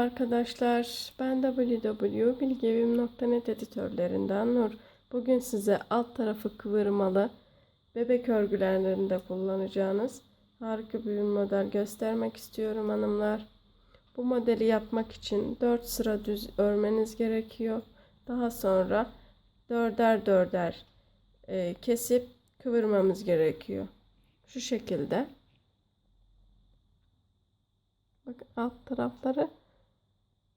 arkadaşlar. Ben www.bilgevim.net editörlerinden Nur. Bugün size alt tarafı kıvırmalı bebek örgülerinde kullanacağınız harika bir model göstermek istiyorum hanımlar. Bu modeli yapmak için 4 sıra düz örmeniz gerekiyor. Daha sonra dörder dörder e, kesip kıvırmamız gerekiyor. Şu şekilde. Bakın alt tarafları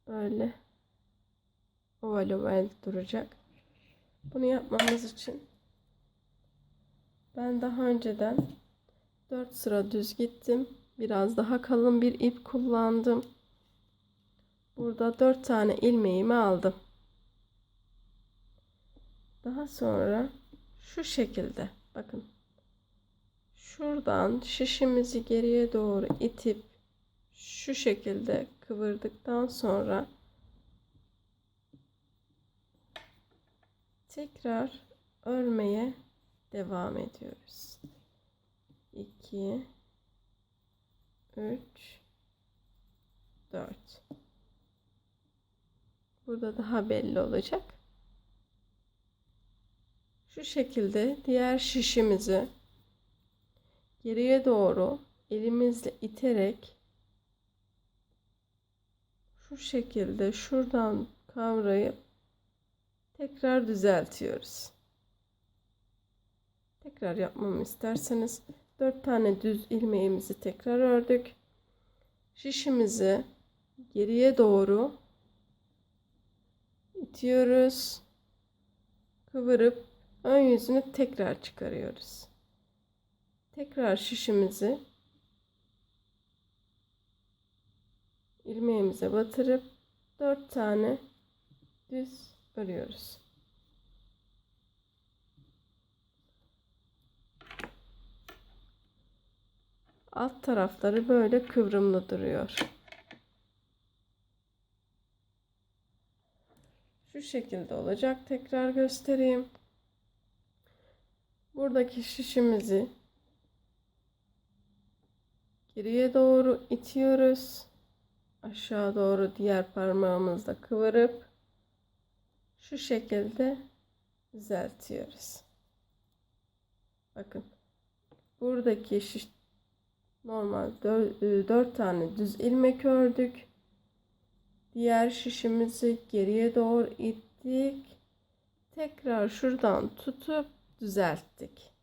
böyle oval oval duracak. Bunu yapmamız için ben daha önceden 4 sıra düz gittim. Biraz daha kalın bir ip kullandım. Burada 4 tane ilmeğimi aldım. Daha sonra şu şekilde bakın şuradan şişimizi geriye doğru itip şu şekilde kıvırdıktan sonra tekrar örmeye devam ediyoruz. 2 3 4 Burada daha belli olacak. Şu şekilde diğer şişimizi geriye doğru elimizle iterek şu şekilde şuradan kavrayıp tekrar düzeltiyoruz. Tekrar yapmamı isterseniz 4 tane düz ilmeğimizi tekrar ördük. Şişimizi geriye doğru itiyoruz. Kıvırıp ön yüzünü tekrar çıkarıyoruz. Tekrar şişimizi ilmeğimize batırıp 4 tane düz örüyoruz. Alt tarafları böyle kıvrımlı duruyor. Şu şekilde olacak. Tekrar göstereyim. Buradaki şişimizi geriye doğru itiyoruz aşağı doğru diğer parmağımızla kıvırıp şu şekilde düzeltiyoruz. Bakın buradaki şiş normal 4 e, tane düz ilmek ördük. Diğer şişimizi geriye doğru ittik. Tekrar şuradan tutup düzelttik.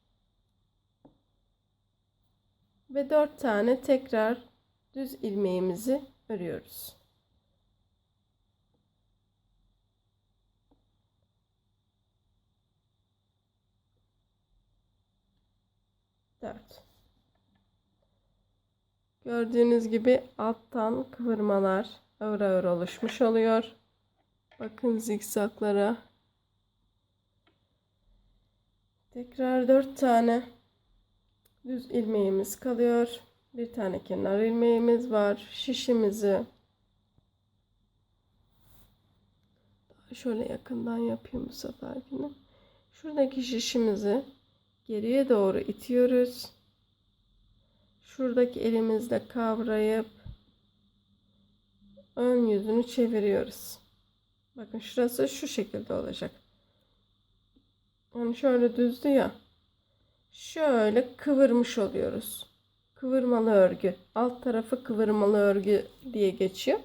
Ve 4 tane tekrar düz ilmeğimizi örüyoruz. Dört. Gördüğünüz gibi alttan kıvırmalar ağır ağır oluşmuş oluyor. Bakın zikzaklara. Tekrar dört tane düz ilmeğimiz kalıyor. Bir tane kenar ilmeğimiz var. Şişimizi şöyle yakından yapayım bu sefer yine. Şuradaki şişimizi geriye doğru itiyoruz. Şuradaki elimizle kavrayıp ön yüzünü çeviriyoruz. Bakın şurası şu şekilde olacak. Yani şöyle düzdü ya. Şöyle kıvırmış oluyoruz kıvırmalı örgü. Alt tarafı kıvırmalı örgü diye geçiyor.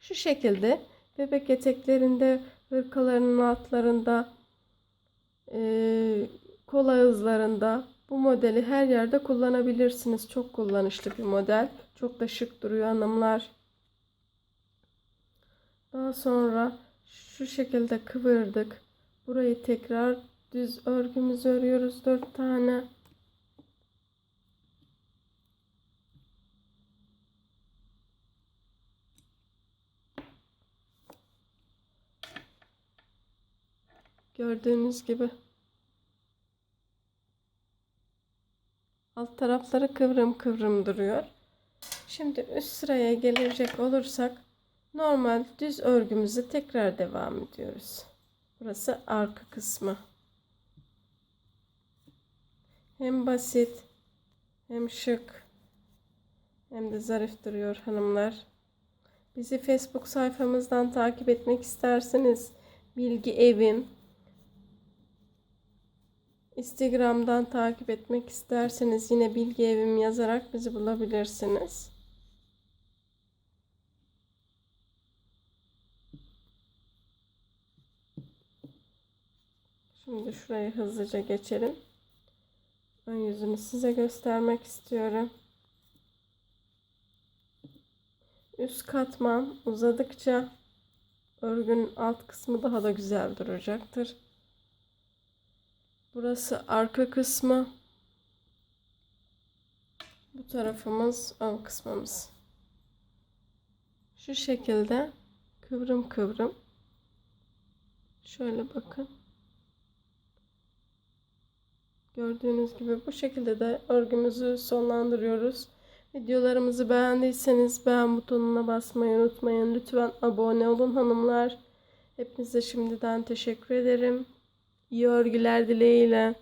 Şu şekilde bebek eteklerinde, hırkalarının altlarında, e, kola hızlarında bu modeli her yerde kullanabilirsiniz. Çok kullanışlı bir model. Çok da şık duruyor hanımlar. Daha sonra şu şekilde kıvırdık. Burayı tekrar düz örgümüzü örüyoruz. 4 tane. Gördüğünüz gibi. Alt tarafları kıvrım kıvrım duruyor. Şimdi üst sıraya gelecek olursak normal düz örgümüzü tekrar devam ediyoruz. Burası arka kısmı. Hem basit hem şık hem de zarif duruyor hanımlar. Bizi Facebook sayfamızdan takip etmek isterseniz Bilgi Evim. Instagram'dan takip etmek isterseniz yine Bilgi Evim yazarak bizi bulabilirsiniz. Şimdi şurayı hızlıca geçelim. Ön yüzünü size göstermek istiyorum. Üst katman uzadıkça örgünün alt kısmı daha da güzel duracaktır. Burası arka kısmı. Bu tarafımız ön kısmımız. Şu şekilde kıvrım kıvrım. Şöyle bakın. Gördüğünüz gibi bu şekilde de örgümüzü sonlandırıyoruz. Videolarımızı beğendiyseniz beğen butonuna basmayı unutmayın. Lütfen abone olun hanımlar. Hepinize şimdiden teşekkür ederim. İyi örgüler dileğiyle.